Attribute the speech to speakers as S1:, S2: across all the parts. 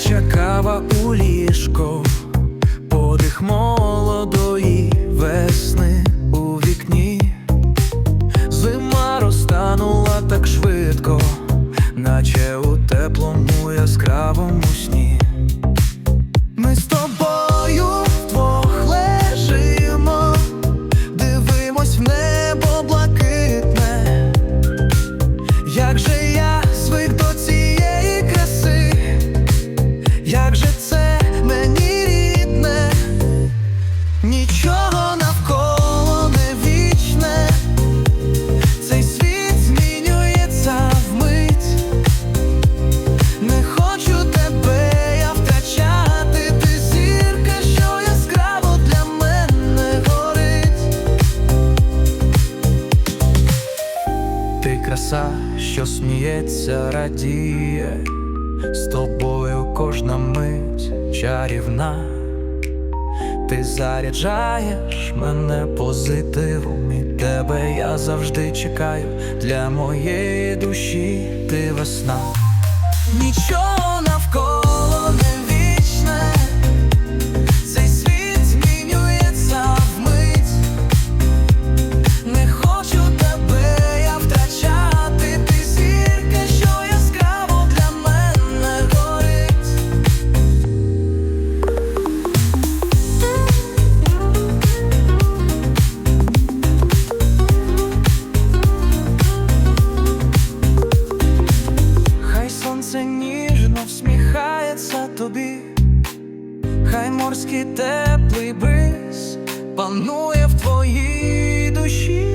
S1: гаряча кава у ліжко. Краса, що сміється, радіє, з тобою кожна мить чарівна. Ти заряджаєш мене позитивом і тебе я завжди чекаю для моєї душі ти весна. Нічого теплий бриз панує в твоїй душі.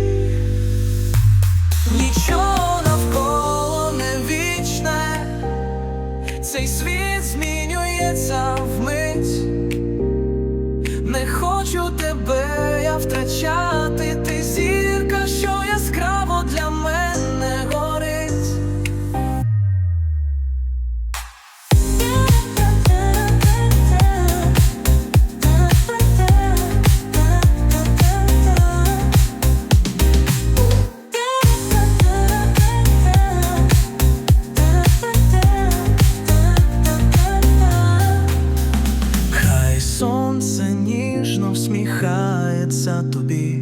S1: Нічого навколо не вічне, цей світ змінюється вмить. Не хочу тебе я втрачати, усміхається тобі,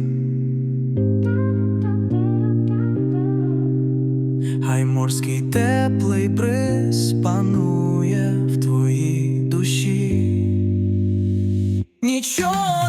S1: хай морський теплий бриз панує в твоїй душі. Нічого